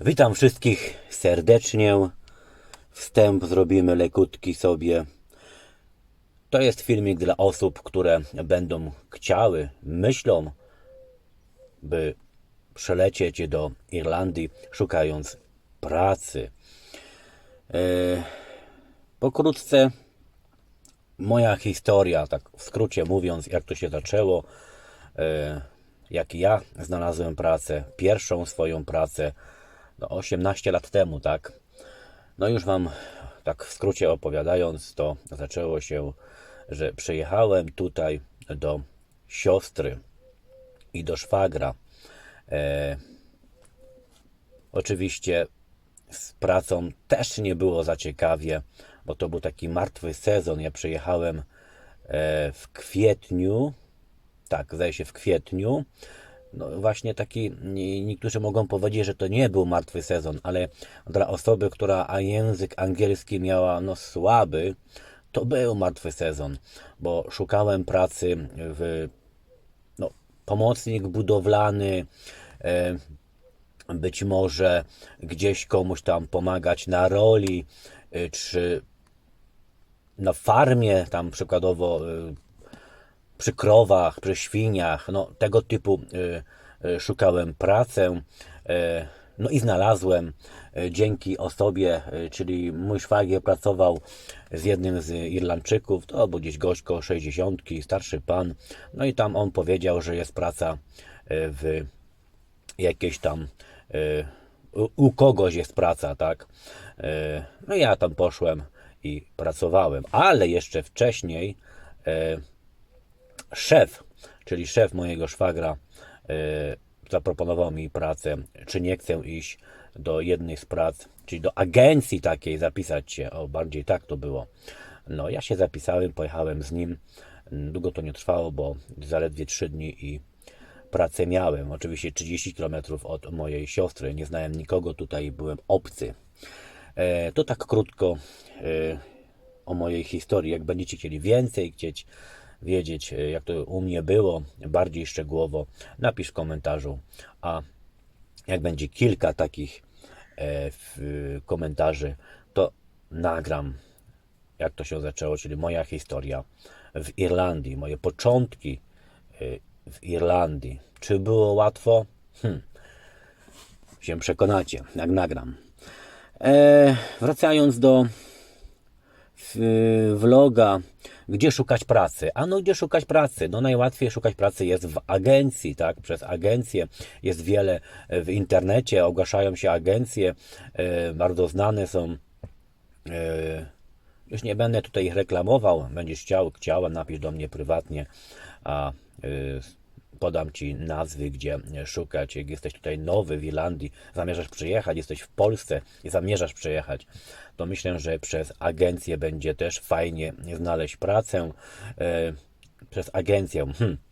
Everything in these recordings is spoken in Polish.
Witam wszystkich serdecznie. Wstęp zrobimy lekutki sobie. To jest filmik dla osób, które będą chciały, myślą, by przelecieć do Irlandii szukając pracy. E, Pokrótce moja historia, tak w skrócie mówiąc, jak to się zaczęło, e, jak ja znalazłem pracę, pierwszą swoją pracę, no 18 lat temu, tak. No już Wam tak w skrócie opowiadając, to zaczęło się, że przyjechałem tutaj do siostry i do szwagra. E, oczywiście z pracą też nie było za ciekawie, bo to był taki martwy sezon. Ja przyjechałem e, w kwietniu, tak, zdaje się w kwietniu. No właśnie taki, nie- niektórzy mogą powiedzieć, że to nie był martwy sezon, ale dla osoby, która a język angielski miała no słaby, to był martwy sezon, bo szukałem pracy w no, pomocnik budowlany, e, być może gdzieś komuś tam pomagać na roli, y, czy na farmie, tam przykładowo y, przy krowach, przy świniach, no tego typu y, y, szukałem pracę. y, No i znalazłem dzięki osobie, czyli mój szwagier pracował z jednym z Irlandczyków, to był gdzieś gość koło 60, starszy pan. No i tam on powiedział, że jest praca w jakieś tam u, kogoś jest praca, tak? No ja tam poszłem i pracowałem, ale jeszcze wcześniej szef, czyli szef mojego szwagra y, zaproponował mi pracę, czy nie chcę iść do jednej z prac, czyli do agencji takiej zapisać się, o bardziej tak to było. No ja się zapisałem, pojechałem z nim, długo to nie trwało, bo zaledwie 3 dni i pracę miałem. Oczywiście 30 km od mojej siostry. Nie znałem nikogo tutaj, byłem obcy. E, to tak krótko e, o mojej historii. Jak będziecie chcieli więcej, chcieć wiedzieć, e, jak to u mnie było, bardziej szczegółowo, napisz w komentarzu. A jak będzie kilka takich e, komentarzy, to nagram, jak to się zaczęło, czyli moja historia w Irlandii, moje początki e, w Irlandii. Czy było łatwo? Hm. Się przekonacie, jak nagram. E, wracając do vloga, gdzie szukać pracy. A no gdzie szukać pracy? No najłatwiej szukać pracy jest w agencji, tak? Przez agencje jest wiele e, w internecie, ogłaszają się agencje, e, bardzo znane są. E, już nie będę tutaj ich reklamował, będziesz chciał, chciała, napisz do mnie prywatnie, a podam Ci nazwy, gdzie szukać. Jak jesteś tutaj nowy w Irlandii, zamierzasz przyjechać, jesteś w Polsce i zamierzasz przyjechać, to myślę, że przez agencję będzie też fajnie znaleźć pracę. Y, przez agencję. Hmm.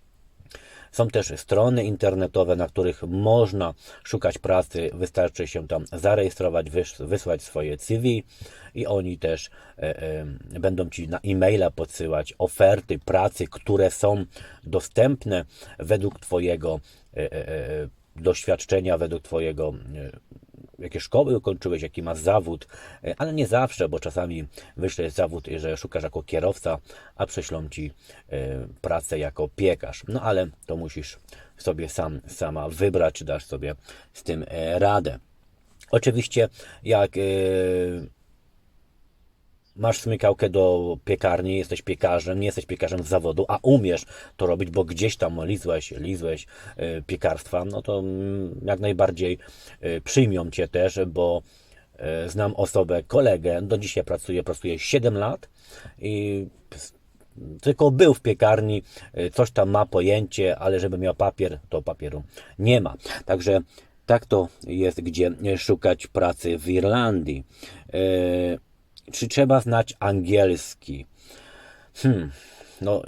Są też strony internetowe, na których można szukać pracy. Wystarczy się tam zarejestrować, wys- wysłać swoje CV i oni też e, e, będą Ci na e-maila podsyłać oferty pracy, które są dostępne według Twojego e, doświadczenia, według Twojego jakie szkoły ukończyłeś, jaki masz zawód, e, ale nie zawsze, bo czasami wyślesz zawód, że szukasz jako kierowca, a prześlą ci e, pracę jako piekarz. No ale to musisz sobie sam, sama wybrać, czy dasz sobie z tym e, radę. Oczywiście, jak masz smykałkę do piekarni, jesteś piekarzem, nie jesteś piekarzem z zawodu, a umiesz to robić, bo gdzieś tam lizłeś, lizłeś e, piekarstwa, no to mm, jak najbardziej e, przyjmią Cię też, bo e, znam osobę, kolegę, do dzisiaj pracuje, pracuje 7 lat i tylko był w piekarni, y, coś tam ma pojęcie, ale żeby miał papier, to papieru nie ma. Także tak to jest, gdzie szukać pracy w Irlandii. Czy trzeba znać angielski? Hmm, no,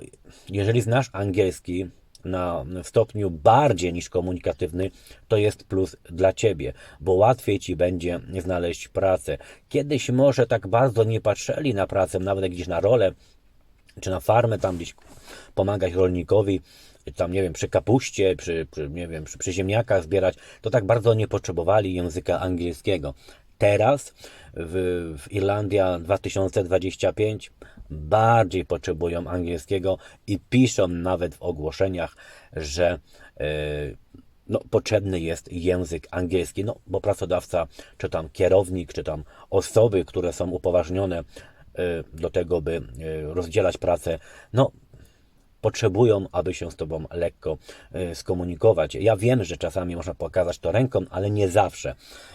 jeżeli znasz angielski na stopniu bardziej niż komunikatywny, to jest plus dla ciebie, bo łatwiej ci będzie znaleźć pracę. Kiedyś może tak bardzo nie patrzyli na pracę, nawet gdzieś na rolę, czy na farmę tam gdzieś pomagać rolnikowi, tam nie wiem, przy kapuście, przy, przy nie wiem, przy, przy ziemniakach zbierać, to tak bardzo nie potrzebowali języka angielskiego. Teraz w, w Irlandia 2025 bardziej potrzebują angielskiego i piszą nawet w ogłoszeniach, że e, no, potrzebny jest język angielski, no bo pracodawca, czy tam kierownik, czy tam osoby, które są upoważnione e, do tego, by e, rozdzielać pracę, no potrzebują, aby się z Tobą lekko e, skomunikować. Ja wiem, że czasami można pokazać to ręką, ale nie zawsze.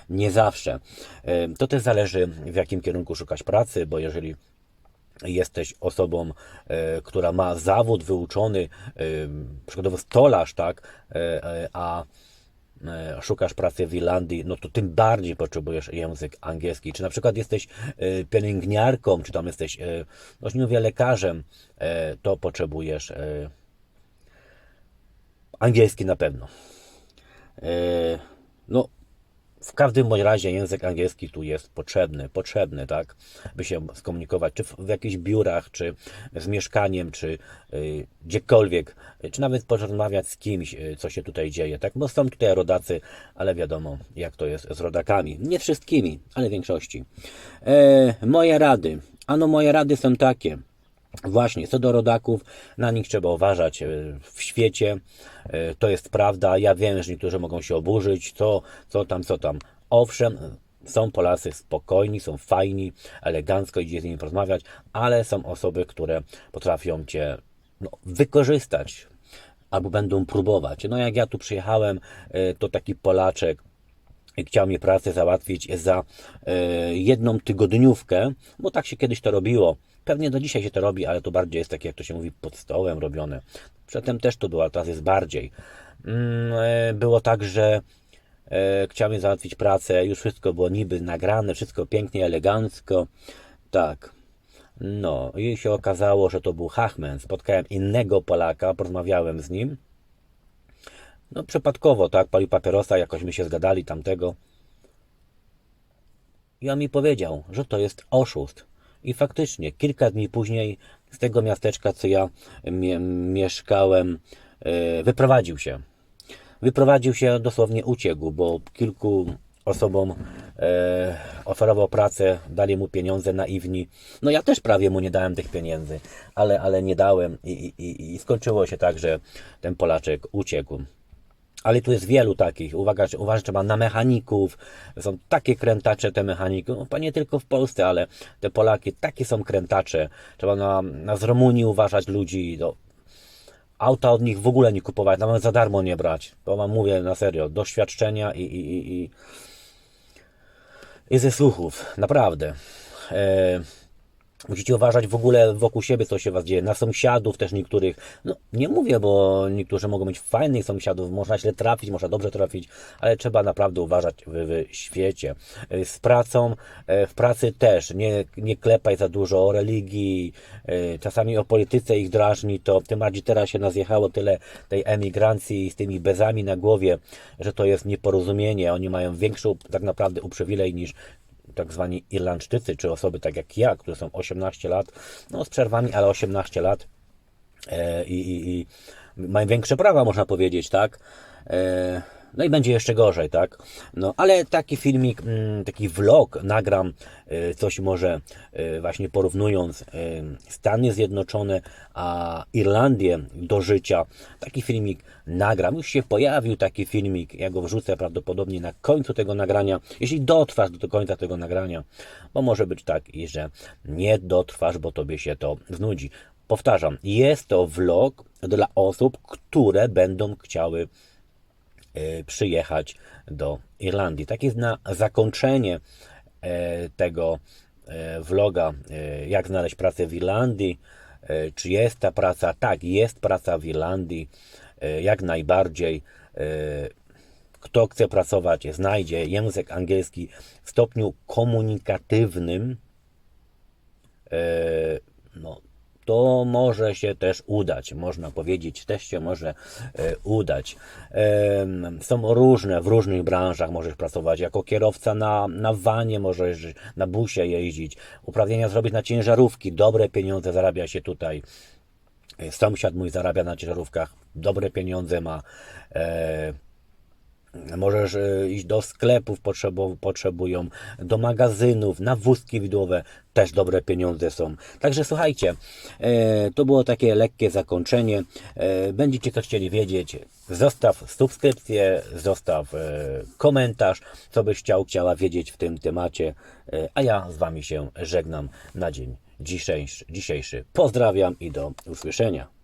Nie zawsze. E, To też zależy, w jakim kierunku szukać pracy, bo jeżeli jesteś osobą, e, która ma zawód wyuczony, przykładowo stolarz, tak, a szukasz pracy w Irlandii, no to tym bardziej potrzebujesz język angielski. Czy na przykład jesteś e, pielęgniarką, czy tam jesteś, e, no nie mówię lekarzem, e, to potrzebujesz e, angielski na pewno. E, No, w każdym bądź razie język angielski tu jest potrzebny, potrzebny, tak, by się skomunikować, czy w, w jakichś biurach, czy z mieszkaniem, czy y, gdziekolwiek, czy nawet porozmawiać z kimś, y, co się tutaj dzieje, tak, bo są tutaj rodacy, ale wiadomo, jak to jest z rodakami. Nie wszystkimi, ale większości. E, moje rady. Ano, moje rady są takie. Właśnie, co do rodaków, na nich trzeba uważać e, w świecie. E, To jest prawda. Ja wiem, że niektórzy mogą się oburzyć, co, co tam, co tam. Owszem, są Polacy spokojni, są fajni, elegancko idzie z nimi porozmawiać, ale są osoby, które potrafią cię no, wykorzystać albo będą próbować. No jak ja tu przyjechałem, e, to taki Polaczek chciał mi pracę załatwić za e, jedną tygodniówkę, bo tak się kiedyś to robiło. Pewnie do dzisiaj się to robi, ale to bardziej jest takie, jak to się mówi, pod stołem robione. Przedtem też to było, ale teraz jest bardziej. Mm, e, Było tak, że e, chciał mi załatwić pracę, już wszystko było niby nagrane, wszystko pięknie, elegancko. Tak. No i się okazało, że to był Hachmen. Spotkałem innego Polaka, porozmawiałem z nim. No przypadkowo, tak, palił papierosa, jakoś my się zgadali tamtego. I on mi powiedział, że to jest oszust. I faktycznie, kilka dni później z tego miasteczka, co ja mie mieszkałem, e, wyprowadził się. Wyprowadził się, dosłownie uciekł, bo kilku osobom e, oferował pracę, dali mu pieniądze naiwni. No ja też prawie mu nie dałem tych pieniędzy, ale, ale nie dałem i, i- i skończyło się tak, że ten Polaczek uciekł. Ale tu jest wielu takich. Uwaga, uważać trzeba na mechaników. Są takie krętacze te mechaniki. No, nie tylko w Polsce, ale te Polaki takie są krętacze. Trzeba na, na z Rumunii uważać ludzi. No, auta od nich w ogóle nie kupować, nawet za darmo nie brać. To wam mówię na serio. Doświadczenia i, i, i, i, i ze słuchów. Naprawdę. E, Musicie uważać w ogóle wokół siebie, co się was dzieje. Na sąsiadów też niektórych. No, nie mówię, bo niektórzy mogą mieć fajnych sąsiadów, można źle trafić, można dobrze trafić, ale trzeba naprawdę uważać w, w świecie. E, Z pracą, e, w pracy też. Nie, nie klepaj za dużo o religii, e, czasami o polityce ich drażni, to tym bardziej teraz się nazjechało tyle tej emigrancji z tymi bezami na głowie, że to jest nieporozumienie. Oni mają większą tak naprawdę uprzywilej niż tak zwani Irlandczycy, czy osoby tak jak ja, które są 18 lat, no z przerwami, ale 18 lat e, i, i, i mają większe prawa, można powiedzieć, tak? No i będzie jeszcze gorzej, tak? No, ale taki filmik, mm, taki vlog nagram, e, coś może e, właśnie porównując e, Stany Zjednoczone a Irlandię do życia. Taki filmik nagram. Już się pojawił taki filmik, ja go wrzucę prawdopodobnie na końcu tego nagrania, jeśli dotrwasz do końca tego nagrania, bo może być tak i że nie dotrwasz, bo tobie się to znudzi. Powtarzam, jest to vlog dla osób, które będą chciały przyjechać do Irlandii. Tak jest na zakończenie e, tego e, vloga, e, jak znaleźć pracę w Irlandii. Czy jest ta praca? Tak, jest praca w Irlandii, jak najbardziej. Kto chce pracować, znajdzie język angielski w stopniu komunikatywnym. No, to może się też udać. Można powiedzieć, też się może e, udać. Są różne, w różnych branżach możesz pracować. Jako kierowca na, na wanie możesz na busie jeździć. Uprawnienia zrobić na ciężarówki. Dobre pieniądze zarabia się tutaj. Sąsiad mój zarabia na ciężarówkach, dobre pieniądze ma. Możesz e, iść do sklepów, potrzebu, potrzebują, do magazynów, na wózki widłowe, też dobre pieniądze są. Także słuchajcie, e, to było takie lekkie zakończenie. E, będziecie coś chcieli wiedzieć, zostaw subskrypcję, zostaw komentarz, co byś chciał, chciała wiedzieć w tym temacie, a ja z Wami się żegnam na dzień dzisiejszy. Pozdrawiam i do usłyszenia.